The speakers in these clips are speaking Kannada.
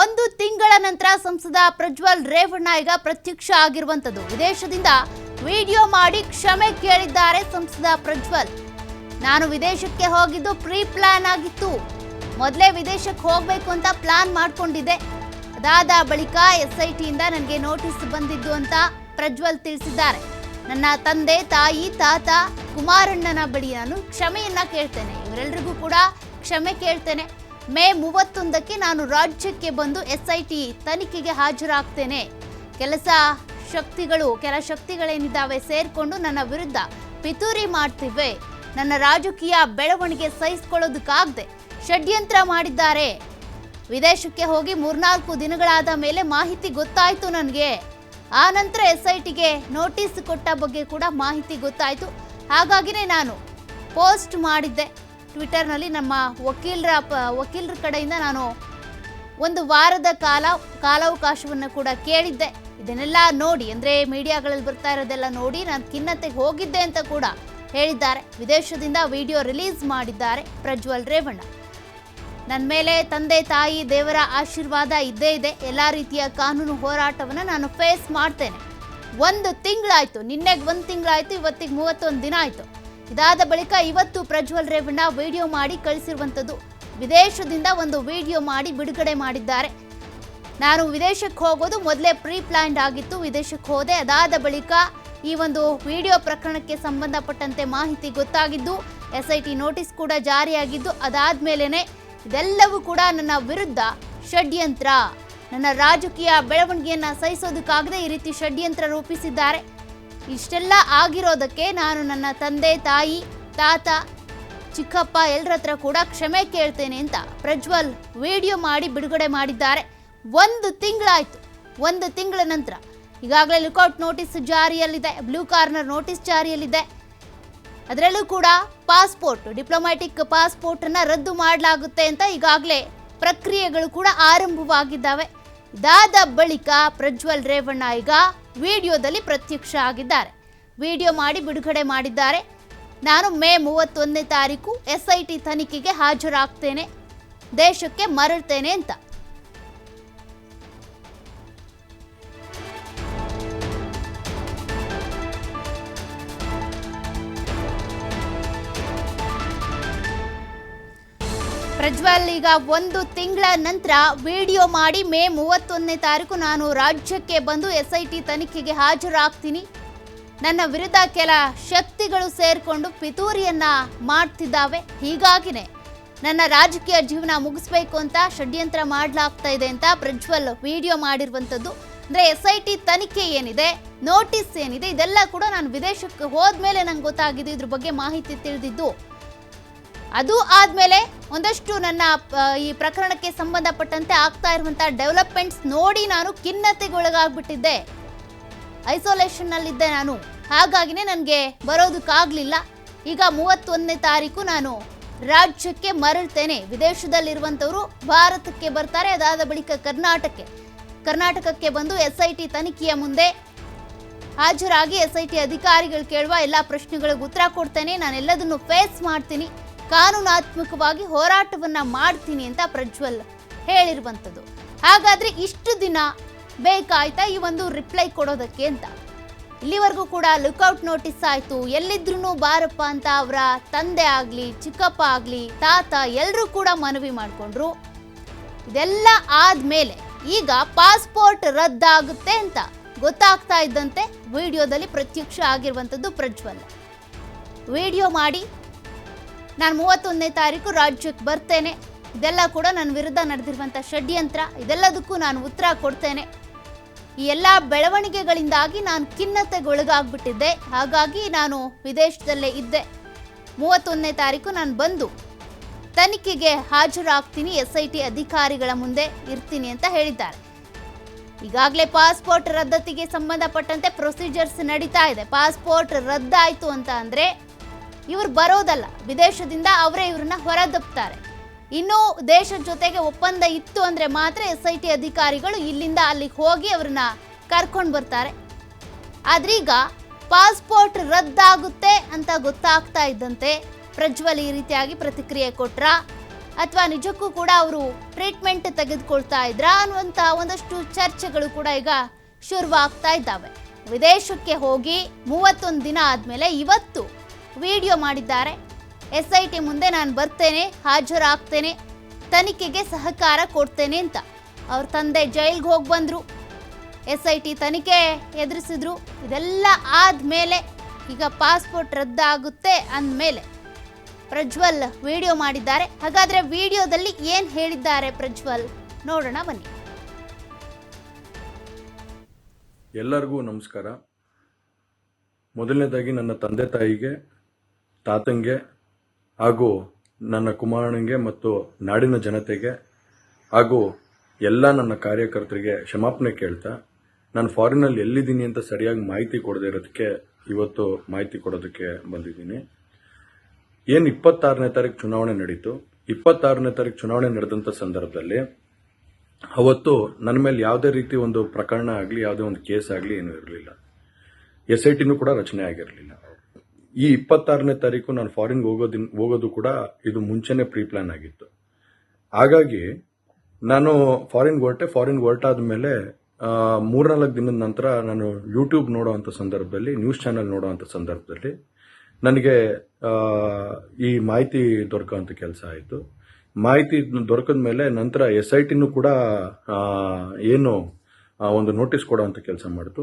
ಒಂದು ತಿಂಗಳ ನಂತರ ಸಂಸದ ಪ್ರಜ್ವಲ್ ರೇವಣ್ಣ ಈಗ ಪ್ರತ್ಯಕ್ಷ ಆಗಿರುವಂತದ್ದು ವಿದೇಶದಿಂದ ವಿಡಿಯೋ ಮಾಡಿ ಕ್ಷಮೆ ಕೇಳಿದ್ದಾರೆ ಸಂಸದ ಪ್ರಜ್ವಲ್. ನಾನು ವಿದೇಶಕ್ಕೆ ಹೋಗಿದ್ದು ಪ್ರೀ ಪ್ಲಾನ್ ಆಗಿತ್ತು. ಮೊದಲೇ ವಿದೇಶಕ್ಕೆ ಹೋಗಬೇಕು ಅಂತ ಪ್ಲಾನ್ ಮಾಡ್ಕೊಂಡಿದ್ದೆ. ಅದಾದ ಬಳಿಕ ಎಸ್ ಐ ಟಿಯಿಂದ ನನಗೆ ನೋಟಿಸ್ ಬಂದಿದ್ದು ಅಂತ ಪ್ರಜ್ವಲ್ ತಿಳಿಸಿದ್ದಾರೆ. ನನ್ನ ತಂದೆ, ತಾಯಿ, ತಾತ, ಕುಮಾರಣ್ಣನ ಬಳಿ ನಾನು ಕ್ಷಮೆಯನ್ನ ಕೇಳ್ತೇನೆ. ಇವರೆಲ್ಲರಿಗೂ ಕೂಡ ಕ್ಷಮೆ ಕೇಳ್ತೇನೆ. ಮೇ ಮೂವತ್ತೊಂದಕ್ಕೆ ನಾನು ರಾಜ್ಯಕ್ಕೆ ಬಂದು ಎಸ್ ಐ ಟಿ ತನಿಖೆಗೆ ಹಾಜರಾಗ್ತೇನೆ. ಕೆಲಸ ಶಕ್ತಿಗಳು, ಕೆಲ ಶಕ್ತಿಗಳೇನಿದ್ದಾವೆ ಸೇರಿಕೊಂಡು ನನ್ನ ವಿರುದ್ಧ ಪಿತೂರಿ ಮಾಡ್ತಿವೆ. ನನ್ನ ರಾಜಕೀಯ ಬೆಳವಣಿಗೆ ಸಹಿಸ್ಕೊಳ್ಳೋದಕ್ಕಾಗದೆ ಷಡ್ಯಂತ್ರ ಮಾಡಿದ್ದಾರೆ. ವಿದೇಶಕ್ಕೆ ಹೋಗಿ ಮೂರ್ನಾಲ್ಕು ದಿನಗಳಾದ ಮೇಲೆ ಮಾಹಿತಿ ಗೊತ್ತಾಯಿತು ನನಗೆ. ಆ ನಂತರ ಎಸ್ ನೋಟಿಸ್ ಕೊಟ್ಟ ಬಗ್ಗೆ ಕೂಡ ಮಾಹಿತಿ ಗೊತ್ತಾಯಿತು. ಹಾಗಾಗಿನೇ ನಾನು ಪೋಸ್ಟ್ ಮಾಡಿದ್ದೆ. ಟ್ವಿಟರ್ನಲ್ಲಿ ನಮ್ಮ ವಕೀಲರ ಪ- ವಕೀಲರ ಕಡೆಯಿಂದ ನಾನು ಒಂದು ವಾರದ ಕಾಲ, ಕಾಲಾವಕಾಶವನ್ನು ಕೂಡ ಕೇಳಿದ್ದೆ. ಇದನ್ನೆಲ್ಲ ನೋಡಿ, ಅಂದರೆ ಮೀಡಿಯಾಗಳಲ್ಲಿ ಬರ್ತಾ ಇರೋದೆಲ್ಲ ನೋಡಿ ನಾನು ಖಿನ್ನತೆಗೆ ಹೋಗಿದ್ದೆ ಅಂತ ಕೂಡ ಹೇಳಿದ್ದಾರೆ. ವಿದೇಶದಿಂದ ವಿಡಿಯೋ ರಿಲೀಸ್ ಮಾಡಿದ್ದಾರೆ ಪ್ರಜ್ವಲ್ ರೇವಣ್ಣ. ನನ್ನ ಮೇಲೆ ತಂದೆ, ತಾಯಿ, ದೇವರ ಆಶೀರ್ವಾದ ಇದ್ದೇ ಇದೆ. ಎಲ್ಲ ರೀತಿಯ ಕಾನೂನು ಹೋರಾಟವನ್ನು ನಾನು ಫೇಸ್ ಮಾಡ್ತೇನೆ. ಒಂದು ತಿಂಗಳಾಯಿತು, ನಿನ್ನೆಗೆ ಒಂದು ತಿಂಗಳಾಯಿತು, ಇವತ್ತಿಗೆ ಮೂವತ್ತೊಂದು ದಿನ ಆಯ್ತು. ಇದಾದ ಬಳಿಕ ಇವತ್ತು ಪ್ರಜ್ವಲ್ ರೇವಣ್ಣ ವಿಡಿಯೋ ಮಾಡಿ ಕಳಿಸಿರುವಂಥದ್ದು. ವಿದೇಶದಿಂದ ಒಂದು ವಿಡಿಯೋ ಮಾಡಿ ಬಿಡುಗಡೆ ಮಾಡಿದ್ದಾರೆ. ನಾನು ವಿದೇಶಕ್ಕೆ ಹೋಗೋದು ಮೊದಲೇ ಪ್ರೀ ಪ್ಲಾನ್ಡ್ ಆಗಿತ್ತು, ವಿದೇಶಕ್ಕೆ ಹೋದೆ. ಅದಾದ ಬಳಿಕ ಈ ಒಂದು ವಿಡಿಯೋ ಪ್ರಕರಣಕ್ಕೆ ಸಂಬಂಧಪಟ್ಟಂತೆ ಮಾಹಿತಿ ಗೊತ್ತಾಗಿದ್ದು ಎಸ್ ಐ ಟಿ ನೋಟಿಸ್ ಕೂಡ ಜಾರಿಯಾಗಿದ್ದು, ಅದಾದ್ಮೇಲೆನೆ ಇದೆಲ್ಲವೂ ಕೂಡ ನನ್ನ ವಿರುದ್ಧ ಷಡ್ಯಂತ್ರ. ನನ್ನ ರಾಜಕೀಯ ಬೆಳವಣಿಗೆಯನ್ನು ಸಹಿಸೋದಕ್ಕಾಗದೆ ಈ ರೀತಿ ಷಡ್ಯಂತ್ರ ರೂಪಿಸಿದ್ದಾರೆ. ಇಷ್ಟೆಲ್ಲ ಆಗಿರೋದಕ್ಕೆ ನಾನು ನನ್ನ ತಂದೆ, ತಾಯಿ, ತಾತ, ಚಿಕ್ಕಪ್ಪ ಎಲ್ಲರ ಹತ್ರ ಕೂಡ ಕ್ಷಮೆ ಕೇಳ್ತೇನೆ ಅಂತ ಪ್ರಜ್ವಲ್ ವಿಡಿಯೋ ಮಾಡಿ ಬಿಡುಗಡೆ ಮಾಡಿದ್ದಾರೆ. ಒಂದು ತಿಂಗಳಾಯ್ತು. ಒಂದು ತಿಂಗಳ ನಂತರ. ಈಗಾಗಲೇ ಲುಕೌಟ್ ನೋಟಿಸ್ ಜಾರಿಯಲ್ಲಿದೆ. ಬ್ಲೂ ಕಾರ್ನರ್ ನೋಟಿಸ್ ಜಾರಿಯಲ್ಲಿದೆ. ಅದರಲ್ಲೂ ಕೂಡ ಪಾಸ್ಪೋರ್ಟ್, ಡಿಪ್ಲೊಮ್ಯಾಟಿಕ್ ಪಾಸ್ಪೋರ್ಟ್ ಅನ್ನ ರದ್ದು ಮಾಡಲಾಗುತ್ತೆ ಅಂತ ಈಗಾಗಲೇ ಪ್ರಕ್ರಿಯೆಗಳು ಕೂಡ ಆರಂಭವಾಗಿದ್ದಾವೆ. ಇದಾದ ಬಳಿಕ ಪ್ರಜ್ವಲ್ ರೇವಣ್ಣ ಈಗ ವಿಡಿಯೋದಲ್ಲಿ ಪ್ರತ್ಯಕ್ಷ ಆಗಿದ್ದಾರೆ. ವಿಡಿಯೋ ಮಾಡಿ ಬಿಡುಗಡೆ ಮಾಡಿದ್ದಾರೆ. ನಾನು ಮೇ ಮೂವತ್ತೊಂದನೇ ತಾರೀಕು ಎಸ್ ಐ ಟಿ ತನಿಖೆಗೆ ಹಾಜರಾಗ್ತೇನೆ. ದೇಶಕ್ಕೆ ಮರಳ್ತೇನೆ ಅಂತ. ಪ್ರಜ್ವಲ್ ಈಗ ಒಂದು ತಿಂಗಳ ನಂತರ ವಿಡಿಯೋ ಮಾಡಿ ಮೇ ಮೂವತ್ತೊಂದನೇ ತಾರೀಕು ನಾನು ರಾಜ್ಯಕ್ಕೆ ಬಂದು ಎಸ್ ಐ ಟಿ ತನಿಖೆಗೆ ಹಾಜರಾಗ್ತೀನಿ. ನನ್ನ ವಿರುದ್ಧ ಕೆಲ ಶಕ್ತಿಗಳು ಸೇರಿಕೊಂಡು ಪಿತೂರಿಯನ್ನ ಮಾಡ್ತಿದ್ದಾವೆ. ಹೀಗಾಗಿನೇ ನನ್ನ ರಾಜಕೀಯ ಜೀವನ ಮುಗಿಸ್ಬೇಕು ಅಂತ ಷಡ್ಯಂತ್ರ ಮಾಡಲಾಗ್ತಾ ಇದೆ ಅಂತ ಪ್ರಜ್ವಲ್ ವಿಡಿಯೋ ಮಾಡಿರುವಂಥದ್ದು. ಅಂದರೆ ಎಸ್ ಐ ಟಿ ತನಿಖೆ ಏನಿದೆ, ನೋಟಿಸ್ ಏನಿದೆ, ಇದೆಲ್ಲ ಕೂಡ ನಾನು ವಿದೇಶಕ್ಕೆ ಹೋದ್ಮೇಲೆ ನಂಗೆ ಗೊತ್ತಾಗಿದ್ದು ಇದ್ರ ಬಗ್ಗೆ ಮಾಹಿತಿ ತಿಳಿದಿದ್ದು ಅದು ಆದ್ಮೇಲೆ ಒಂದಷ್ಟು ನನ್ನ ಈ ಪ್ರಕರಣಕ್ಕೆ ಸಂಬಂಧಪಟ್ಟಂತೆ ಆಗ್ತಾ ಇರುವಂತಹ ಡೆವಲಪ್ಮೆಂಟ್ಸ್ ನೋಡಿ ನಾನು ಖಿನ್ನತೆಗೊಳಗಾಗ್ಬಿಟ್ಟಿದ್ದೆ. ಐಸೋಲೇಷನ್ನಲ್ಲಿದ್ದೆ ನಾನು. ಹಾಗಾಗಿನೇ ನನಗೆ ಬರೋದಕ್ಕಾಗಲಿಲ್ಲ. ಈಗ ಮೂವತ್ತೊಂದನೇ ತಾರೀಕು ನಾನು ರಾಜ್ಯಕ್ಕೆ ಮರಳ್ತೇನೆ. ವಿದೇಶದಲ್ಲಿರುವಂಥವರು ಭಾರತಕ್ಕೆ ಬರ್ತಾರೆ, ಅದಾದ ಬಳಿಕ ಕರ್ನಾಟಕಕ್ಕೆ. ಕರ್ನಾಟಕಕ್ಕೆ ಬಂದು ಎಸ್ ಐ ಟಿ ತನಿಖೆಯ ಮುಂದೆ ಹಾಜರಾಗಿ ಎಸ್ ಐ ಟಿ ಅಧಿಕಾರಿಗಳು ಕೇಳುವ ಎಲ್ಲ ಪ್ರಶ್ನೆಗಳಿಗೆ ಉತ್ತರ ಕೊಡ್ತೇನೆ. ನಾನೆಲ್ಲದನ್ನು ಫೇಸ್ ಮಾಡ್ತೀನಿ. ಕಾನೂನಾತ್ಮಕವಾಗಿ ಹೋರಾಟವನ್ನ ಮಾಡ್ತೀನಿ ಅಂತ ಪ್ರಜ್ವಲ್ ಹೇಳಿರುವಂಥದ್ದು. ಹಾಗಾದ್ರೆ ಇಷ್ಟು ದಿನ ಬೇಕಾಯ್ತಾ ಈ ಒಂದು ರಿಪ್ಲೈ ಕೊಡೋದಕ್ಕೆ ಅಂತ? ಇಲ್ಲಿವರೆಗೂ ಕೂಡ ಲುಕ್ಔಟ್ ನೋಟಿಸ್ ಆಯ್ತು. ಎಲ್ಲಿದ್ರು ಬಾರಪ್ಪ ಅಂತ ಅವರ ತಂದೆ ಆಗ್ಲಿ, ಚಿಕ್ಕಪ್ಪ ಆಗ್ಲಿ, ತಾತ ಎಲ್ಲರೂ ಕೂಡ ಮನವಿ ಮಾಡಿಕೊಂಡ್ರು. ಇದೆಲ್ಲ ಆದ್ಮೇಲೆ ಈಗ ಪಾಸ್ಪೋರ್ಟ್ ರದ್ದಾಗುತ್ತೆ ಅಂತ ಗೊತ್ತಾಗ್ತಾ ಇದ್ದಂತೆ ವಿಡಿಯೋದಲ್ಲಿ ಪ್ರತ್ಯಕ್ಷ ಆಗಿರುವಂಥದ್ದು ಪ್ರಜ್ವಲ್. ವಿಡಿಯೋ ಮಾಡಿ ನಾನು ಮೂವತ್ತೊಂದನೇ ತಾರೀಕು ರಾಜ್ಯಕ್ಕೆ ಬರ್ತೇನೆ. ಇದೆಲ್ಲ ಕೂಡ ನನ್ನ ವಿರುದ್ಧ ನಡೆದಿರುವಂಥ ಷಡ್ಯಂತ್ರ. ಇದೆಲ್ಲದಕ್ಕೂ ನಾನು ಉತ್ತರ ಕೊಡ್ತೇನೆ. ಈ ಎಲ್ಲ ಬೆಳವಣಿಗೆಗಳಿಂದಾಗಿ ನಾನು ಖಿನ್ನತೆಗೊಳಗಾಗ್ಬಿಟ್ಟಿದ್ದೆ. ಹಾಗಾಗಿ ನಾನು ವಿದೇಶದಲ್ಲೇ ಇದ್ದೆ. ಮೂವತ್ತೊಂದನೇ ತಾರೀಕು ನಾನು ಬಂದು ತನಿಖೆಗೆ ಹಾಜರಾಗ್ತೀನಿ ಎಸ್ ಐ ಟಿ ಅಧಿಕಾರಿಗಳ ಮುಂದೆ ಇರ್ತೀನಿ ಅಂತ ಹೇಳಿದ್ದಾರೆ. ಈಗಾಗಲೇ ಪಾಸ್ಪೋರ್ಟ್ ರದ್ದತಿಗೆ ಸಂಬಂಧಪಟ್ಟಂತೆ ಪ್ರೊಸೀಜರ್ಸ್ ನಡೀತಾ ಇದೆ. ಪಾಸ್ಪೋರ್ಟ್ ರದ್ದಾಯಿತು ಅಂತ ಅಂದ್ರೆ ಇವ್ರು ಬರೋದಲ್ಲ. ವಿದೇಶದಿಂದ ಅವರೇ ಇವ್ರನ್ನ ಹೊರದಬ್ತಾರೆ. ಇನ್ನೂ ದೇಶದ ಜೊತೆಗೆ ಒಪ್ಪಂದ ಇತ್ತು ಅಂದ್ರೆ ಮಾತ್ರ ಎಸ್ ಐ ಟಿ ಅಧಿಕಾರಿಗಳು ಇಲ್ಲಿಂದ ಅಲ್ಲಿಗೆ ಹೋಗಿ ಅವ್ರನ್ನ ಕರ್ಕೊಂಡು ಬರ್ತಾರೆ. ಆದ್ರೀಗ ಪಾಸ್ಪೋರ್ಟ್ ರದ್ದಾಗುತ್ತೆ ಅಂತ ಗೊತ್ತಾಗ್ತಾ ಇದ್ದಂತೆ ಪ್ರಜ್ವಲ್ ಈ ರೀತಿಯಾಗಿ ಪ್ರತಿಕ್ರಿಯೆ ಕೊಟ್ರ? ಅಥವಾ ನಿಜಕ್ಕೂ ಕೂಡ ಅವರು ಟ್ರೀಟ್ಮೆಂಟ್ ತೆಗೆದುಕೊಳ್ತಾ ಇದ್ರ ಅನ್ನುವಂಥ ಒಂದಷ್ಟು ಚರ್ಚೆಗಳು ಕೂಡ ಈಗ ಶುರುವಾಗ್ತಾ ಇದ್ದಾವೆ. ವಿದೇಶಕ್ಕೆ ಹೋಗಿ ಮೂವತ್ತೊಂದು ದಿನ ಆದಮೇಲೆ ಇವತ್ತು ವಿಡಿಯೋ ಮಾಡಿದ್ದಾರೆ. ಎಸ್ ಐ ಟಿ ಮುಂದೆ ನಾನು ಬರ್ತೇನೆ, ಹಾಜರಾಗ್ತೇನೆ, ತನಿಖೆಗೆ ಸಹಕಾರ ಕೊಡ್ತೇನೆ ಅಂತ. ಅವ್ರ ತಂದೆ ಜೈಲ್ಗೆ ಹೋಗಿ ಬಂದರು. ಎಸ್ ಐ ಟಿ ತನಿಖೆ ಎದುರಿಸಿದ್ರು. ಇದೆಲ್ಲ ಆದಮೇಲೆ ಈಗ ಪಾಸ್ಪೋರ್ಟ್ ರದ್ದಾಗುತ್ತೆ ಅಂದಮೇಲೆ ಪ್ರಜ್ವಲ್ ವಿಡಿಯೋ ಮಾಡಿದ್ದಾರೆ. ಹಾಗಾದ್ರೆ ವಿಡಿಯೋದಲ್ಲಿ ಏನು ಹೇಳಿದ್ದಾರೆ ಪ್ರಜ್ವಲ್? ನೋಡೋಣ, ಬನ್ನಿ. ಎಲ್ಲರಿಗೂ ನಮಸ್ಕಾರ. ಮೊದಲನೇದಾಗಿ ನನ್ನ ತಂದೆ ತಾಯಿಗೆ ತಾತಂಗೆ ಹಾಗೂ ನನ್ನ ಕುಮಾರನಿಗೆ ಮತ್ತು ನಾಡಿನ ಜನತೆಗೆ ಹಾಗೂ ಎಲ್ಲ ನನ್ನ ಕಾರ್ಯಕರ್ತರಿಗೆ ಕ್ಷಮಾಪಣೆ ಕೇಳ್ತಾ, ನಾನು ಫಾರಿನಲ್ಲಿ ಎಲ್ಲಿದ್ದೀನಿ ಅಂತ ಸರಿಯಾಗಿ ಮಾಹಿತಿ ಕೊಡದೇ ಇರೋದಕ್ಕೆ ಇವತ್ತು ಮಾಹಿತಿ ಕೊಡೋದಕ್ಕೆ ಬಂದಿದ್ದೀನಿ. ಏನು ಇಪ್ಪತ್ತಾರನೇ ತಾರೀಕು ಚುನಾವಣೆ ನಡೀತು. ಇಪ್ಪತ್ತಾರನೇ ತಾರೀಕು ಚುನಾವಣೆ ನಡೆದಂಥ ಸಂದರ್ಭದಲ್ಲಿ ಅವತ್ತು ನನ್ನ ಮೇಲೆ ಯಾವುದೇ ರೀತಿ ಒಂದು ಪ್ರಕರಣ ಆಗಲಿ, ಯಾವುದೇ ಒಂದು ಕೇಸ್ ಆಗಲಿ ಏನೂ ಇರಲಿಲ್ಲ. ಎಸ್ ಐ ಟಿನೂ ಕೂಡ ರಚನೆ ಆಗಿರಲಿಲ್ಲ. ಈ ಇಪ್ಪತ್ತಾರನೇ ತಾರೀಕು ನಾನು ಫಾರಿನ್ಗೆ ಹೋಗೋದಿನ್ ಹೋಗೋದು ಕೂಡ ಇದು ಮುಂಚೆನೇ ಪ್ರೀ ಪ್ಲಾನ್ ಆಗಿತ್ತು. ಹಾಗಾಗಿ ನಾನು ಫಾರಿನ್ಗೆ ಹೊರಟೆ ಫಾರಿನ್ಗೆ ಹೊರಟಾದ ಮೇಲೆ ಮೂರ್ನಾಲ್ಕು ದಿನದ ನಂತರ ನಾನು ಯೂಟ್ಯೂಬ್ ನೋಡೋವಂಥ ಸಂದರ್ಭದಲ್ಲಿ ನ್ಯೂಸ್ ಚಾನೆಲ್ ನೋಡೋವಂಥ ಸಂದರ್ಭದಲ್ಲಿ ನನಗೆ ಈ ಮಾಹಿತಿ ದೊರಕೋವಂಥ ಕೆಲಸ ಆಯಿತು. ಮಾಹಿತಿ ದೊರಕಿದ ಮೇಲೆ ನಂತರ ಎಸ್ ಐ ಟಿನೂ ಕೂಡ ಏನು ಒಂದು ನೋಟಿಸ್ ಕೊಡುವಂಥ ಕೆಲಸ ಮಾಡಿತು.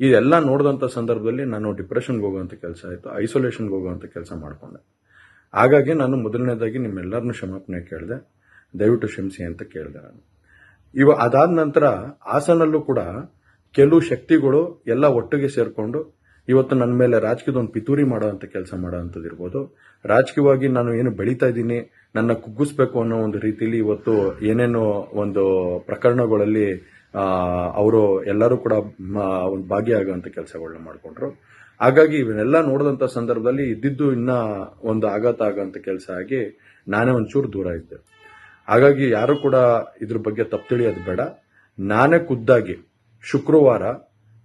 ಇದೆಲ್ಲ ನೋಡಿದಂಥ ಸಂದರ್ಭದಲ್ಲಿ ನಾನು ಡಿಪ್ರೆಷನ್ಗೆ ಹೋಗುವಂಥ ಕೆಲಸ ಆಯಿತು ಐಸೋಲೇಷನ್ಗೆ ಹೋಗುವಂಥ ಕೆಲಸ ಮಾಡಿಕೊಂಡೆ. ಹಾಗಾಗಿ ನಾನು ಮೊದಲನೇದಾಗಿ ನಿಮ್ಮೆಲ್ಲರನ್ನೂ ಕ್ಷಮಾಪಣೆ ಕೇಳಿದೆ, ದಯವಿಟ್ಟು ಕ್ಷಮಿಸಿ ಅಂತ ಕೇಳಿದೆ ನಾನು. ಇವ ಅದಾದ ನಂತರ ಹಾಸನಲ್ಲೂ ಕೂಡ ಕೆಲವು ಶಕ್ತಿಗಳು ಎಲ್ಲ ಒಟ್ಟಿಗೆ ಸೇರಿಕೊಂಡು ಇವತ್ತು ನನ್ನ ಮೇಲೆ ರಾಜಕೀಯದ ಒಂದು ಪಿತೂರಿ ಮಾಡೋವಂಥ ಕೆಲಸ ಮಾಡುವಂಥದ್ದು ಇರ್ಬೋದು. ರಾಜಕೀಯವಾಗಿ ನಾನು ಏನು ಬೆಳೀತಾ ಇದ್ದೀನಿ, ನನ್ನ ಕುಗ್ಗಿಸ್ಬೇಕು ಅನ್ನೋ ಒಂದು ರೀತಿಯಲ್ಲಿ ಇವತ್ತು ಏನೇನೋ ಒಂದು ಪ್ರಕರಣಗಳಲ್ಲಿ ಅವರು ಎಲ್ಲರೂ ಕೂಡ ಒಂದು ಭಾಗಿಯಾಗುವಂಥ ಕೆಲಸಗಳನ್ನ ಮಾಡಿಕೊಂಡ್ರು. ಹಾಗಾಗಿ ಇವನ್ನೆಲ್ಲ ನೋಡಿದಂಥ ಸಂದರ್ಭದಲ್ಲಿ ಇದ್ದಿದ್ದು ಇನ್ನ ಒಂದು ಆಘಾತ ಆಗೋಂಥ ಕೆಲಸ ಆಗಿ ನಾನೇ ಒಂಚೂರು ದೂರ ಇದ್ದೆ. ಹಾಗಾಗಿ ಯಾರು ಕೂಡ ಇದ್ರ ಬಗ್ಗೆ ತಪ್ಪು ತಿಳಿಯೋದು ಬೇಡ. ನಾನೇ ಖುದ್ದಾಗಿ ಶುಕ್ರವಾರ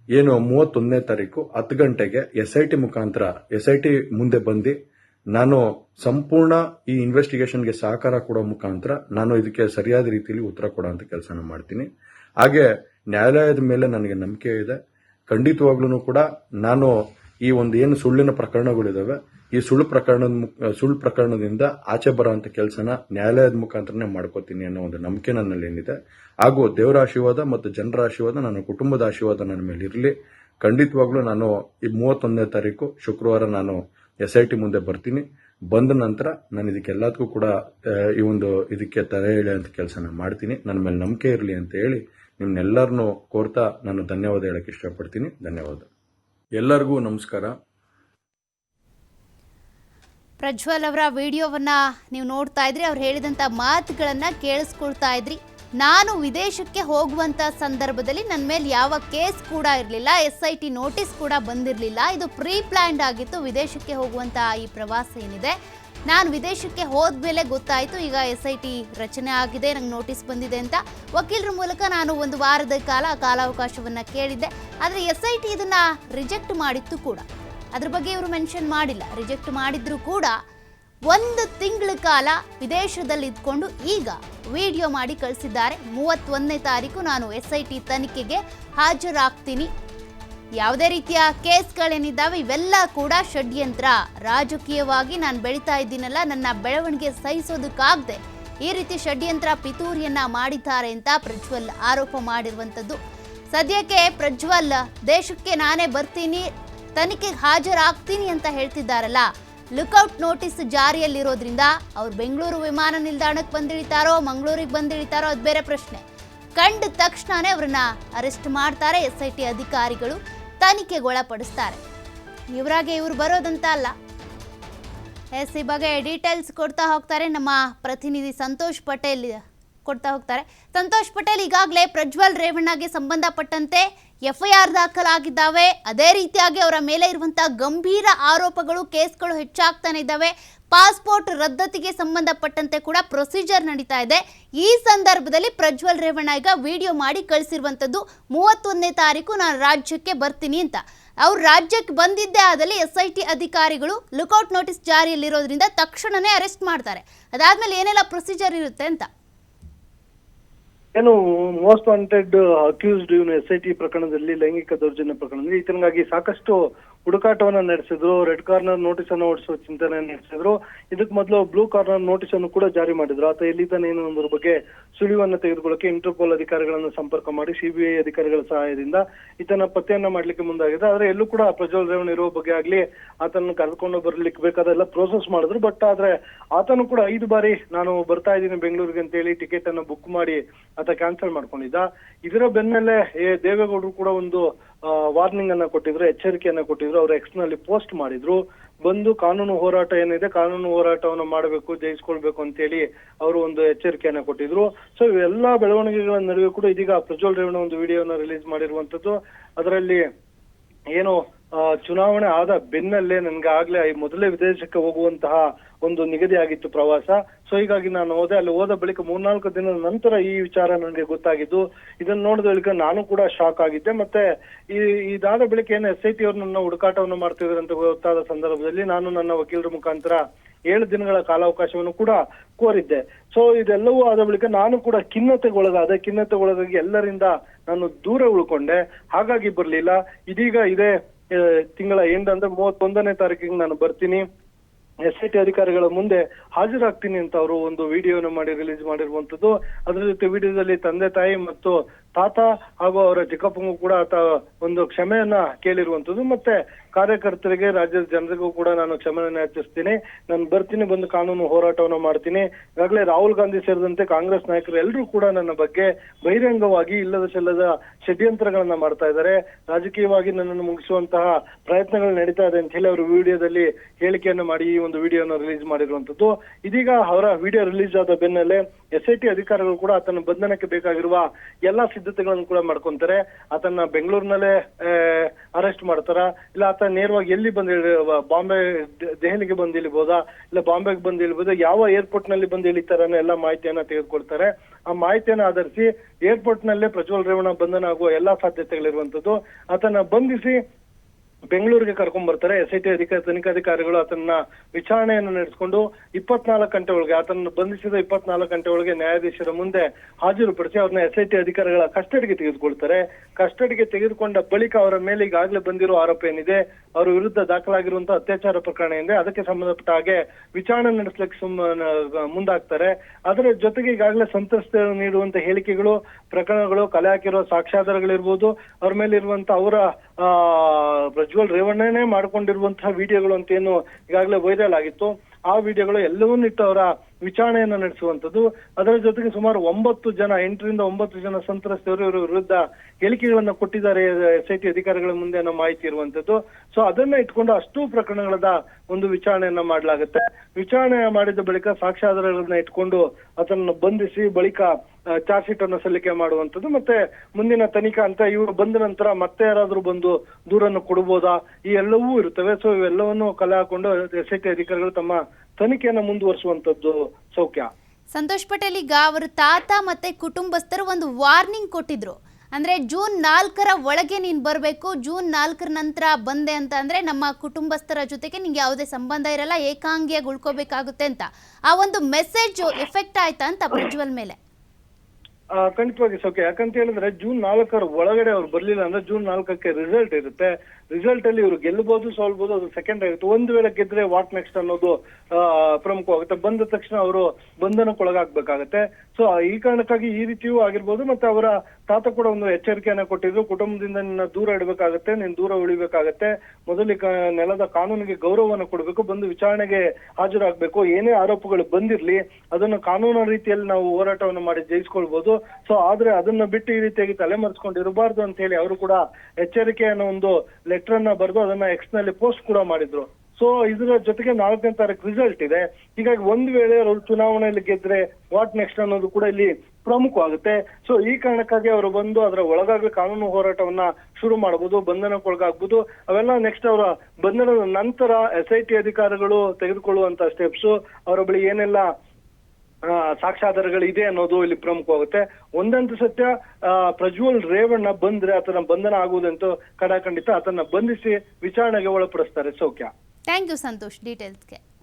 ಏನು ಮೂವತ್ತೊಂದನೇ ತಾರೀಕು ಹತ್ತು ಗಂಟೆಗೆ ಎಸ್ ಐ ಟಿ ಮುಖಾಂತರ, ಎಸ್ ಐ ಟಿ ಮುಂದೆ ಬಂದು ನಾನು ಸಂಪೂರ್ಣ ಈ ಇನ್ವೆಸ್ಟಿಗೇಷನ್ಗೆ ಸಹಕಾರ ಕೊಡೋ ಮುಖಾಂತರ ನಾನು ಇದಕ್ಕೆ ಸರಿಯಾದ ರೀತಿಯಲ್ಲಿ ಉತ್ತರ ಕೊಡೋ ಅಂತ ಕೆಲಸನ ಮಾಡ್ತೀನಿ. ಹಾಗೆ ನ್ಯಾಯಾಲಯದ ಮೇಲೆ ನನಗೆ ನಂಬಿಕೆ ಇದೆ. ಖಂಡಿತವಾಗ್ಲೂ ಕೂಡ ನಾನು ಈ ಒಂದು ಏನು ಸುಳ್ಳಿನ ಪ್ರಕರಣಗಳಿದಾವೆ, ಈ ಸುಳ್ಳು ಪ್ರಕರಣದ ಸುಳ್ಳು ಪ್ರಕರಣದಿಂದ ಆಚೆ ಬರೋಂಥ ಕೆಲಸನ ನ್ಯಾಯಾಲಯದ ಮುಖಾಂತರನೇ ಮಾಡ್ಕೋತೀನಿ ಅನ್ನೋ ಒಂದು ನಂಬಿಕೆ ನನ್ನಲ್ಲಿ ಏನಿದೆ. ಹಾಗೂ ದೇವರ ಆಶೀರ್ವಾದ ಮತ್ತು ಜನರ ಆಶೀರ್ವಾದ ನನ್ನ ಕುಟುಂಬದ ಆಶೀರ್ವಾದ ನನ್ನ ಮೇಲೆ ಇರಲಿ. ಖಂಡಿತವಾಗ್ಲೂ ನಾನು ಈ ಮೂವತ್ತೊಂದನೇ ತಾರೀಕು ಶುಕ್ರವಾರ ನಾನು ಎಸ್ ಐ ಟಿ ಮುಂದೆ ಬರ್ತೀನಿ. ಬಂದ ನಂತರ ನಾನು ಇದಕ್ಕೆಲ್ಲದಕ್ಕೂ ಕೂಡ ಈ ಒಂದು ಇದಕ್ಕೆ ತಲೆ ಕೆಲಸ ಕೆಲಸನ ಮಾಡ್ತೀನಿ. ನನ್ನ ಮೇಲೆ ನಂಬಿಕೆ ಇರಲಿ ಅಂತ ಹೇಳಿ ನಿಮ್ನೆಲ್ಲರನ್ನೂ ಕೋರ್ತಾ ನಾನು ಧನ್ಯವಾದ ಹೇಳಕ್ಕೆ ಇಷ್ಟಪಡ್ತೀನಿ. ಧನ್ಯವಾದ. ಎಲ್ಲರಿಗೂ ನಮಸ್ಕಾರ. ಪ್ರಜ್ವಲ್ ಅವರ ವಿಡಿಯೋವನ್ನ ನೀವು ನೋಡ್ತಾ ಇದ್ರಿ, ಅವ್ರು ಹೇಳಿದಂತ ಮಾತುಗಳನ್ನ ಕೇಳಿಸ್ಕೊಳ್ತಾ ಇದ್ರಿ. ನಾನು ವಿದೇಶಕ್ಕೆ ಹೋಗುವಂತ ಸಂದರ್ಭದಲ್ಲಿ ನನ್ನ ಮೇಲೆ ಯಾವ ಕೇಸ್ ಕೂಡ ಇರಲಿಲ್ಲ ಎಸ್ ಐ ಟಿ ನೋಟಿಸ್ ಕೂಡ ಬಂದಿರಲಿಲ್ಲ. ಇದು ಪ್ರೀ ಪ್ಲ್ಯಾಂಡ್ ಆಗಿತ್ತು, ವಿದೇಶಕ್ಕೆ ಹೋಗುವಂತ ಈ ಪ್ರವಾಸ ಏನಿದೆ. ನಾನು ವಿದೇಶಕ್ಕೆ ಹೋದ ಮೇಲೆ ಗೊತ್ತಾಯಿತು, ಈಗ ಎಸ್ ಐ ಟಿ ರಚನೆ ಆಗಿದೆ, ನಂಗೆ ನೋಟಿಸ್ ಬಂದಿದೆ ಅಂತ. ವಕೀಲರ ಮೂಲಕ ನಾನು ಒಂದು ವಾರದ ಕಾಲ ಕಾಲಾವಕಾಶವನ್ನು ಕೇಳಿದ್ದೆ. ಆದರೆ ಎಸ್ ಐ ಟಿ ಇದನ್ನು ರಿಜೆಕ್ಟ್ ಮಾಡಿತ್ತು ಕೂಡ. ಅದ್ರ ಬಗ್ಗೆ ಇವರು ಮೆನ್ಷನ್ ಮಾಡಿಲ್ಲ. ರಿಜೆಕ್ಟ್ ಮಾಡಿದ್ರು ಕೂಡ ಒಂದು ತಿಂಗಳ ಕಾಲ ವಿದೇಶದಲ್ಲಿ ಇದ್ಕೊಂಡು ಈಗ ವಿಡಿಯೋ ಮಾಡಿ ಕಳಿಸಿದ್ದಾರೆ. ಮೂವತ್ತೊಂದನೇ ತಾರೀಕು ನಾನು ಎಸ್ ಐ ಟಿ ತನಿಖೆಗೆ ಹಾಜರಾಗ್ತೀನಿ. ಯಾವುದೇ ರೀತಿಯ ಕೇಸ್ಗಳೇನಿದ್ದಾವೆ, ಇವೆಲ್ಲ ಕೂಡ ಷಡ್ಯಂತ್ರ. ರಾಜಕೀಯವಾಗಿ ನಾನು ಬೆಳೀತಾ ಇದ್ದೀನಲ್ಲ, ನನ್ನ ಬೆಳವಣಿಗೆ ಸಹಿಸೋದಕ್ಕಾಗದೆ ಈ ರೀತಿ ಷಡ್ಯಂತ್ರ ಪಿತೂರಿಯನ್ನ ಮಾಡಿದ್ದಾರೆ ಅಂತ ಪ್ರಜ್ವಲ್ ಆರೋಪ ಮಾಡಿರುವಂಥದ್ದು. ಸದ್ಯಕ್ಕೆ ಪ್ರಜ್ವಲ್, ದೇಶಕ್ಕೆ ನಾನೇ ಬರ್ತೀನಿ, ತನಿಖೆಗೆ ಹಾಜರಾಗ್ತೀನಿ ಅಂತ ಹೇಳ್ತಿದ್ದಾರಲ್ಲ ಲುಕೌಟ್ ನೋಟಿಸ್ ಜಾರಿಯಲ್ಲಿರೋದ್ರಿಂದ ಅವ್ರು ಬೆಂಗಳೂರು ವಿಮಾನ ನಿಲ್ದಾಣಕ್ಕೆ ಬಂದಿಳಿತಾರೋ, ಮಂಗಳೂರಿಗೆ ಬಂದಿಳಿತಾರೋ, ಅದು ಬೇರೆ ಪ್ರಶ್ನೆ. ಕಂಡ ತಕ್ಷಣನೇ ಅವ್ರನ್ನ ಅರೆಸ್ಟ್ ಮಾಡ್ತಾರೆ ಎಸ್ ಐ ಟಿ ಅಧಿಕಾರಿಗಳು. ತನಿಖೆಗೆ ಒಳಪಡಿಸ್ತಾರೆ ಇವರಾಗೆ ಇವರು ಬರೋದಂತ ಅಲ್ಲ. ಎಸ್ ಈ ಬಗ್ಗೆ ಡೀಟೇಲ್ಸ್ ಕೊಡ್ತಾ ಹೋಗ್ತಾರೆ. ನಮ್ಮ ಪ್ರತಿನಿಧಿ ಸಂತೋಷ್ ಪಟೇಲ್ ಕೊಡ್ತಾ ಹೋಗ್ತಾರೆ. ಸಂತೋಷ್ ಪಟೇಲ್ ಈಗಾಗಲೇ ಪ್ರಜ್ವಲ್ ರೇವಣ್ಣಗೆ ಸಂಬಂಧಪಟ್ಟಂತೆ ಎಫ್ಐಆರ್ ದಾಖಲಾಗಿದ್ದಾವೆ. ಅದೇ ರೀತಿಯಾಗಿ ಅವರ ಮೇಲೆ ಇರುವಂತಹ ಗಂಭೀರ ಆರೋಪಗಳು, ಕೇಸ್ಗಳು ಹೆಚ್ಚಾಗ್ತಾನೆ ಇದ್ದಾವೆ. ಪಾಸ್ಪೋರ್ಟ್ ರದ್ದತಿಗೆ ಸಂಬಂಧಪಟ್ಟಂತೆ ಕೂಡ ಪ್ರೊಸೀಜರ್ ನಡೀತಾ ಇದೆ. ಈ ಸಂದರ್ಭದಲ್ಲಿ ಪ್ರಜ್ವಲ್ ರೇವಣ್ಣ ಈಗ ವಿಡಿಯೋ ಮಾಡಿ ಕಳಿಸಿರುವಂಥದ್ದು ಮೂವತ್ತೊಂದನೇ ತಾರೀಕು ನಾನು ರಾಜ್ಯಕ್ಕೆ ಬರ್ತೀನಿ ಅಂತ. ಅವ್ರು ರಾಜ್ಯಕ್ಕೆ ಬಂದಿದ್ದೇ ಆದಲ್ಲಿ ಎಸ್ ಐ ಟಿ ಅಧಿಕಾರಿಗಳು ಲುಕೌಟ್ ನೋಟಿಸ್ ಜಾರಿಯಲ್ಲಿರೋದ್ರಿಂದ ತಕ್ಷಣನೇ ಅರೆಸ್ಟ್ ಮಾಡ್ತಾರೆ. ಅದಾದ್ಮೇಲೆ ಏನೆಲ್ಲ ಪ್ರೊಸೀಜರ್ ಇರುತ್ತೆ ಅಂತ. ಏನು ಮೋಸ್ಟ್ ವಾಂಟೆಡ್ ಅಕ್ಯೂಸ್ಡ್ ಇವನು ಎಸ್ ಐ ಟಿ ಪ್ರಕರಣದಲ್ಲಿ ಲೈಂಗಿಕ ದೌರ್ಜನ್ಯ ಪ್ರಕರಣದಲ್ಲಿ ಈತನಿಗಾಗಿ ಸಾಕಷ್ಟು ಹುಡುಕಾಟವನ್ನ ನಡೆಸಿದ್ರು, ರೆಡ್ ಕಾರ್ನರ್ ನೋಟಿಸ್ ಅನ್ನು ಹೊಡಿಸುವ ಚಿಂತನೆ ನಡೆಸಿದ್ರು. ಇದಕ್ ಮೊದಲು ಬ್ಲೂ ಕಾರ್ನರ್ ನೋಟಿಸ್ ಅನ್ನು ಕೂಡ ಜಾರಿ ಮಾಡಿದ್ರು. ಆತ ಎಲ್ಲಿದ್ದಾನೆ ಏನು ಅನ್ನೋದ್ರ ಬಗ್ಗೆ ಸುಳಿವನ್ನು ತೆಗೆದುಕೊಳ್ಳಕ್ಕೆ ಇಂಟರ್ಪೋಲ್ ಅಧಿಕಾರಿಗಳನ್ನು ಸಂಪರ್ಕ ಮಾಡಿ, ಸಿಬಿಐ ಅಧಿಕಾರಿಗಳ ಸಹಾಯದಿಂದ ಈತನ ಪತ್ತೆಯನ್ನ ಮಾಡ್ಲಿಕ್ಕೆ ಮುಂದಾಗಿದೆ. ಆದ್ರೆ ಎಲ್ಲೂ ಕೂಡ ಪ್ರಜ್ವಲ್ ರೇವಣ್ ಇರುವ ಬಗ್ಗೆ ಆಗ್ಲಿ ಆತನ ಕರೆದುಕೊಂಡು ಬರ್ಲಿಕ್ಕೆ ಬೇಕಾದೆಲ್ಲ ಪ್ರೋಸೆಸ್ ಮಾಡಿದ್ರು. ಬಟ್ ಆದ್ರೆ ಆತನು ಕೂಡ ಐದು ಬಾರಿ ನಾನು ಬರ್ತಾ ಇದ್ದೀನಿ ಬೆಂಗಳೂರಿಗೆ ಅಂತ ಹೇಳಿ ಟಿಕೆಟ್ ಅನ್ನು ಬುಕ್ ಮಾಡಿ ಆತ ಕ್ಯಾನ್ಸಲ್ ಮಾಡ್ಕೊಂಡಿದ್ದ. ಇದರ ಬೆನ್ನಲ್ಲೇ ದೇವೇಗೌಡರು ಕೂಡ ಒಂದು ವಾರ್ನಿಂಗ್ ಅನ್ನ ಕೊಟ್ಟಿದ್ರು, ಎಚ್ಚರಿಕೆಯನ್ನ ಕೊಟ್ಟಿದ್ರು, ಅವ್ರ ಎಕ್ಸ್ನಲ್ಲಿ ಪೋಸ್ಟ್ ಮಾಡಿದ್ರು. ಬಂದು ಕಾನೂನು ಹೋರಾಟ ಏನಿದೆ, ಕಾನೂನು ಹೋರಾಟವನ್ನು ಮಾಡಬೇಕು, ಜಯಿಸ್ಕೊಳ್ಬೇಕು ಅಂತೇಳಿ ಅವರು ಒಂದು ಎಚ್ಚರಿಕೆಯನ್ನ ಕೊಟ್ಟಿದ್ರು. ಸೊ ಇವೆಲ್ಲಾ ಬೆಳವಣಿಗೆಗಳ ನಡುವೆ ಕೂಡ ಇದೀಗ ಪ್ರಜ್ವಲ್ ರೇವಣ್ಣ ಒಂದು ವಿಡಿಯೋನ ರಿಲೀಸ್ ಮಾಡಿರುವಂತದ್ದು. ಅದರಲ್ಲಿ ಏನು ಚುನಾವಣೆ ಆದ ಬೆನ್ನಲ್ಲೇ ನನ್ಗೆ ಆಗ್ಲೇ ಮೊದಲೇ ವಿದೇಶಕ್ಕೆ ಹೋಗುವಂತಹ ಒಂದು ನಿಗದಿ ಆಗಿತ್ತು ಪ್ರವಾಸ. ಸೊ ಹೀಗಾಗಿ ನಾನು ಹೋದೆ. ಅಲ್ಲಿ ಹೋದ ಬಳಿಕ ಮೂರ್ನಾಲ್ಕು ದಿನದ ನಂತರ ಈ ವಿಚಾರ ನನಗೆ ಗೊತ್ತಾಗಿದ್ದು, ಇದನ್ನ ನೋಡಿದ ಬಳಿಕ ನಾನು ಕೂಡ ಶಾಕ್ ಆಗಿದ್ದೆ. ಮತ್ತೆ ಈ, ಇದಾದ ಬಳಿಕ ಏನು ಎಸ್ ಐ ಟಿ ಅವ್ರು ನನ್ನ ಹುಡುಕಾಟವನ್ನು ಮಾಡ್ತಿದ್ರು ಅಂತ ಗೊತ್ತಾದ ಸಂದರ್ಭದಲ್ಲಿ ನಾನು ನನ್ನ ವಕೀಲರ ಮುಖಾಂತರ ಏಳು ದಿನಗಳ ಕಾಲಾವಕಾಶವನ್ನು ಕೂಡ ಕೋರಿದ್ದೆ. ಸೊ ಇದೆಲ್ಲವೂ ಆದ ಬಳಿಕ ನಾನು ಕೂಡ ಖಿನ್ನತೆಗೊಳಗಾದ, ಖಿನ್ನತೆಗೊಳಗಾಗಿ ಎಲ್ಲರಿಂದ ನಾನು ದೂರ ಉಳ್ಕೊಂಡೆ. ಹಾಗಾಗಿ ಬರಲಿಲ್ಲ. ಇದೀಗ ಇದೇ ತಿಂಗಳ ಎಂಡ್ ಅಂದ್ರೆ ಮೂವತ್ತೊಂದನೇ ತಾರೀಕಿಗೆ ನಾನು ಬರ್ತೀನಿ. ಎಸ್ ಐ ಟಿ ಅಧಿಕಾರಿಗಳ ಮುಂದೆ ಹಾಜರಾಗ್ತೀನಿ ಅಂತ ಅವರು ಒಂದು ವಿಡಿಯೋನ ಮಾಡಿ ರಿಲೀಸ್ ಮಾಡಿರುವಂತದ್ದು ಅದ್ರ ಜೊತೆ ವಿಡಿಯೋದಲ್ಲಿ ತಂದೆ ತಾಯಿ ಮತ್ತು ತಾತ ಹಾಗೂ ಅವರ ಚಿಕ್ಕಪ್ಪಂಗೂ ಕೂಡ ಆತ ಒಂದು ಕ್ಷಮೆಯನ್ನ ಕೇಳಿರುವಂತದ್ದು ಮತ್ತೆ ಕಾರ್ಯಕರ್ತರಿಗೆ, ರಾಜ್ಯದ ಜನರಿಗೂ ಕೂಡ ನಾನು ಕ್ಷಮೆಯನ್ನು ಯಾಚಿಸ್ತೀನಿ ನಾನು ಬರ್ತೀನಿ, ಬಂದು ಕಾನೂನು ಹೋರಾಟವನ್ನು ಮಾಡ್ತೀನಿ. ಈಗಾಗಲೇ ರಾಹುಲ್ ಗಾಂಧಿ ಸೇರಿದಂತೆ ಕಾಂಗ್ರೆಸ್ ನಾಯಕರು ಎಲ್ಲರೂ ಕೂಡ ನನ್ನ ಬಗ್ಗೆ ಬಹಿರಂಗವಾಗಿ ಇಲ್ಲದ ಚೆಲ್ಲದ ಷಡ್ಯಂತ್ರಗಳನ್ನ ಮಾಡ್ತಾ ಇದ್ದಾರೆ. ರಾಜಕೀಯವಾಗಿ ನನ್ನನ್ನು ಮುಗಿಸುವಂತಹ ಪ್ರಯತ್ನಗಳು ನಡೀತಾ ಇದೆ ಅಂತ ಹೇಳಿ ಅವರು ವಿಡಿಯೋದಲ್ಲಿ ಹೇಳಿಕೆಯನ್ನು ಮಾಡಿ ಈ ಒಂದು ವಿಡಿಯೋನ ರಿಲೀಸ್ ಮಾಡಿರುವಂತದ್ದು ಇದೀಗ ಅವರ ವಿಡಿಯೋ ರಿಲೀಸ್ ಆದ ಬೆನ್ನಲ್ಲೇ ಎಸ್ ಐ ಅಧಿಕಾರಿಗಳು ಕೂಡ ಆತನ ಬಂಧನಕ್ಕೆ ಬೇಕಾಗಿರುವ ಎಲ್ಲಾ ಸಿದ್ಧತೆಗಳನ್ನು ಕೂಡ ಮಾಡ್ಕೊಂತಾರೆ. ಆತನ ಬೆಂಗಳೂರಿನಲ್ಲೇ ಅರೆಸ್ಟ್ ಮಾಡ್ತಾರ? ಇಲ್ಲ, ಆತ ನೇರವಾಗಿ ಎಲ್ಲಿ ಬಂದು ಬಾಂಬೆ ದೆಹಲಿಗೆ ಬಂದು ಇಳಿಬೋದಾ? ಇಲ್ಲ, ಬಾಂಬೆಗೆ ಬಂದು ಇಳಿಬೋದಾ? ಯಾವ ಏರ್ಪೋರ್ಟ್ನಲ್ಲಿ ಬಂದು ಇಳಿತಾರ ಎಲ್ಲ ಮಾಹಿತಿಯನ್ನ ತೆಗೆದುಕೊಳ್ತಾರೆ. ಆ ಮಾಹಿತಿಯನ್ನ ಆಧರಿಸಿ ಏರ್ಪೋರ್ಟ್ ನಲ್ಲೇ ಪ್ರಜ್ವಲ್ ರೇವಣ್ಣ ಬಂಧನ ಆಗುವ ಎಲ್ಲಾ ಸಾಧ್ಯತೆಗಳಿರುವಂತದ್ದು ಆತನ ಬಂಧಿಸಿ ಬೆಂಗಳೂರಿಗೆ ಕರ್ಕೊಂಡ್ ಬರ್ತಾರೆ. ಎಸ್ ಐ ಟಿ ಅಧಿಕಾರಿ ತನಿಖಾಧಿಕಾರಿಗಳು ಆತನ ವಿಚಾರಣೆಯನ್ನು ನಡೆಸಿಕೊಂಡು ಇಪ್ಪತ್ನಾಲ್ಕು ಗಂಟೆ ಒಳಗೆ ಆತನನ್ನು ಬಂಧಿಸಿದ ಇಪ್ಪತ್ನಾಲ್ಕು ಗಂಟೆ ಒಳಗೆ ನ್ಯಾಯಾಧೀಶರ ಮುಂದೆ ಹಾಜರುಪಡಿಸಿ ಅವ್ರನ್ನ ಎಸ್ ಐ ಟಿ ಅಧಿಕಾರಿಗಳ ಕಸ್ಟಡಿಗೆ ತೆಗೆದುಕೊಳ್ತಾರೆ. ಕಸ್ಟಡಿಗೆ ತೆಗೆದುಕೊಂಡ ಬಳಿಕ ಅವರ ಮೇಲೆ ಈಗಾಗಲೇ ಬಂದಿರೋ ಆರೋಪ ಏನಿದೆ, ಅವರ ವಿರುದ್ಧ ದಾಖಲಾಗಿರುವಂತಹ ಅತ್ಯಾಚಾರ ಪ್ರಕರಣ ಏನಿದೆ, ಅದಕ್ಕೆ ಸಂಬಂಧಪಟ್ಟ ಹಾಗೆ ವಿಚಾರಣೆ ನಡೆಸಲಿಕ್ಕೆ ಮುಂದಾಗ್ತಾರೆ. ಅದರ ಜೊತೆಗೆ ಈಗಾಗಲೇ ಸಂತ್ರಸ್ತರು ನೀಡುವಂತ ಹೇಳಿಕೆಗಳು, ಪ್ರಕರಣಗಳು, ಕಲೆ ಹಾಕಿರೋ ಸಾಕ್ಷ್ಯಾಧಾರಗಳಿರ್ಬೋದು, ಅವ್ರ ಮೇಲೆ ಇರುವಂತ ಅವರ ಪ್ರಜ್ವಲ್ ರೇವಣ್ಣನೇ ಮಾಡ್ಕೊಂಡಿರುವಂತಹ ವಿಡಿಯೋಗಳು ಅಂತ ಏನು ಈಗಾಗಲೇ ವೈರಲ್ ಆಗಿತ್ತು. ಆ ವಿಡಿಯೋಗಳು ಎಲ್ಲವನ್ನೂ ಇಟ್ಟು ಅವರ ವಿಚಾರಣೆಯನ್ನು ನಡೆಸುವಂತದ್ದು ಅದರ ಜೊತೆಗೆ ಸುಮಾರು ಒಂಬತ್ತು ಜನ, ಎಂಟರಿಂದ ಒಂಬತ್ತು ಜನ ಸಂತ್ರಸ್ತರು ಇವರ ವಿರುದ್ಧ ಹೇಳಿಕೆಗಳನ್ನ ಕೊಟ್ಟಿದ್ದಾರೆ ಎಸ್ ಐ ಟಿ ಅಧಿಕಾರಿಗಳ ಮುಂದೆ ಅನ್ನೋ ಮಾಹಿತಿ ಇರುವಂತದ್ದು ಸೊ ಅದನ್ನ ಇಟ್ಕೊಂಡು ಅಷ್ಟು ಪ್ರಕರಣಗಳದ ಒಂದು ವಿಚಾರಣೆಯನ್ನ ಮಾಡಲಾಗುತ್ತೆ. ವಿಚಾರಣೆ ಮಾಡಿದ ಬಳಿಕ ಸಾಕ್ಷ್ಯಾಧಾರಗಳನ್ನ ಇಟ್ಕೊಂಡು ಅದನ್ನು ಬಂಧಿಸಿ ಬಳಿಕ ಚಾರ್ಜ್ ಶೀಟ್ ಅನ್ನು ಸಲ್ಲಿಕೆ ಮಾಡುವಂತದ್ದು ಮತ್ತೆ ಮುಂದಿನ ತನಿಖಾ ಅಂತ ಇವರು ಬಂದ ನಂತರ ಮತ್ತೆ ಯಾರಾದ್ರೂ ಬಂದು ದೂರನ್ನು ಕೊಡಬಹುದಾ ಈ ಎಲ್ಲವೂ ಇರುತ್ತವೆ. ಸೊ ಇವೆಲ್ಲವನ್ನು ಕಲೆ ಹಾಕೊಂಡು ಎಸ್ ಐ ಟಿ ಅಧಿಕಾರಿಗಳು ತಮ್ಮ ತನಿಖೆಯನ್ನ ಮುಂದುವರಿಸುವಂತದ್ದು ಸೌಖ್ಯ. ಸಂತೋಷ್ ಪಟೇಲ್ ಈಗ ಅವರ ತಾತ ಮತ್ತೆ ಕುಟುಂಬಸ್ಥರು ಒಂದು ವಾರ್ನಿಂಗ್ ಕೊಟ್ಟಿದ್ರು. ಅಂದ್ರೆ ಜೂನ್ ನಾಲ್ಕರ ಒಳಗೆ ನೀನು ಬರಬೇಕು ಜೂನ್ ನಾಲ್ಕರ ನಂತರ ಬಂದೆ ಅಂತ ಅಂದ್ರೆ ನಮ್ಮ ಕುಟುಂಬಸ್ಥರ ಜೊತೆಗೆ ನಿಂಗೆ ಯಾವುದೇ ಸಂಬಂಧ ಇರಲ್ಲ ಏಕಾಂಗಿಯಾಗಿ ಉಳ್ಕೋಬೇಕಾಗುತ್ತೆ ಅಂತ. ಆ ಒಂದು ಮೆಸೇಜ್ ಎಫೆಕ್ಟ್ ಆಯ್ತಾ ಅಂತ ಪ್ರಜ್ವಲ್ ಮೇಲೆ? ಖಂಡಿತವಾಗಿ ಸೌಖ್ಯ. ಯಾಕಂತ ಹೇಳಿದ್ರೆ ಜೂನ್ ನಾಲ್ಕರ ಒಳಗಡೆ ಅವ್ರು ಬರ್ಲಿಲ್ಲ ಅಂದ್ರೆ ಜೂನ್ ನಾಲ್ಕಕ್ಕೆ ರಿಸಲ್ಟ್ ಇರುತ್ತೆ. ರಿಸಲ್ಟ್ ಅಲ್ಲಿ ಇವರು ಗೆಲ್ಲಬಹುದು ಸೋಲ್ಬಹುದು ಅದು ಸೆಕೆಂಡ್ ಆಗುತ್ತೆ ಒಂದು ವೇಳೆ ಗೆದ್ರೆ ವಾಟ್ ನೆಕ್ಸ್ಟ್ ಅನ್ನೋದು ಪ್ರಮುಖವಾಗುತ್ತೆ. ಬಂದ ತಕ್ಷಣ ಅವರು ಬಂಧನಕ್ಕೊಳಗಾಗ್ಬೇಕಾಗತ್ತೆ. ಸೊ ಈ ಕಾರಣಕ್ಕಾಗಿ ಈ ರೀತಿಯೂ ಆಗಿರ್ಬೋದು, ಮತ್ತೆ ಅವರ ತಾತ ಕೂಡ ಒಂದು ಎಚ್ಚರಿಕೆಯನ್ನ ಕೊಟ್ಟಿದ್ರು. ಕುಟುಂಬದಿಂದ ನಿನ್ನ ದೂರ ಇಡಬೇಕಾಗತ್ತೆ, ನೀನ್ ದೂರ ಉಳಿಬೇಕಾಗತ್ತೆ. ಮೊದಲಿಗೆ ನೆಲದ ಕಾನೂನಿಗೆ ಗೌರವವನ್ನು ಕೊಡಬೇಕು, ಬಂದು ವಿಚಾರಣೆಗೆ ಹಾಜರಾಗಬೇಕು. ಏನೇ ಆರೋಪಗಳು ಬಂದಿರ್ಲಿ, ಅದನ್ನು ಕಾನೂನು ರೀತಿಯಲ್ಲಿ ನಾವು ಹೋರಾಟವನ್ನು ಮಾಡಿ ಜಯಿಸ್ಕೊಳ್ಬಹುದು ಸೊ ಆದ್ರೆ ಅದನ್ನ ಬಿಟ್ಟು ಈ ರೀತಿಯಾಗಿ ತಲೆಮರೆಸ್ಕೊಂಡಿರಬಾರ್ದು ಅಂತ ಹೇಳಿ ಅವರು ಕೂಡ ಎಚ್ಚರಿಕೆಯನ್ನು ಒಂದು ಲೆಟರ್ ಅನ್ನ ಬರೆದು ಅದನ್ನ ಎಕ್ಸ್ನಲ್ಲಿ ಪೋಸ್ಟ್ ಕೂಡ ಮಾಡಿದ್ರು. ಸೊ ಇದರ ಜೊತೆಗೆ ನಾಲ್ಕನೇ ತಾರೀಕು ರಿಸಲ್ಟ್ ಇದೆ. ಹೀಗಾಗಿ ಒಂದ್ ವೇಳೆ ಅವರು ಚುನಾವಣೆಯಲ್ಲಿ ಗೆದ್ರೆ ವಾಟ್ ನೆಕ್ಸ್ಟ್ ಅನ್ನೋದು ಕೂಡ ಇಲ್ಲಿ ಪ್ರಮುಖವಾಗುತ್ತೆ. ಸೊ ಈ ಕಾರಣಕ್ಕಾಗಿ ಅವರು ಬಂದು ಅದರ ಒಳಗಾಗಿ ಕಾನೂನು ಹೋರಾಟವನ್ನ ಶುರು ಮಾಡಬಹುದು ಬಂಧನಕ್ಕೊಳಗಾಗ್ಬೋದು. ಅವೆಲ್ಲ ನೆಕ್ಸ್ಟ್ ಅವರ ಬಂಧನದ ನಂತರ ಎಸ್ ಐ ಟಿ ಅಧಿಕಾರಿಗಳು ತೆಗೆದುಕೊಳ್ಳುವಂತ ಸ್ಟೆಪ್ಸ್ ಅವರ ಬಳಿ ಏನೆಲ್ಲ ಸಾಕ್ಷ್ಯಾಧಾರಗಳು ಇದೆ ಅನ್ನೋದು ಇಲ್ಲಿ ಪ್ರಮುಖವಾಗುತ್ತೆ. ಒಂದಂತೂ ಸತ್ಯ ಪ್ರಜ್ವಲ್ ರೇವಣ್ಣ ಬಂದ್ರೆ ಆತನ ಬಂಧನ ಆಗುವುದಂತೂ ಕಡಾಖಂಡಿತ ಆತನ ಬಂಧಿಸಿ ವಿಚಾರಣೆಗೆ ಒಳಪಡಿಸ್ತಾರೆ ಸೌಖ್ಯ. Thank you Santosh ಡೀಟೇಲ್ಸ್ಗೆ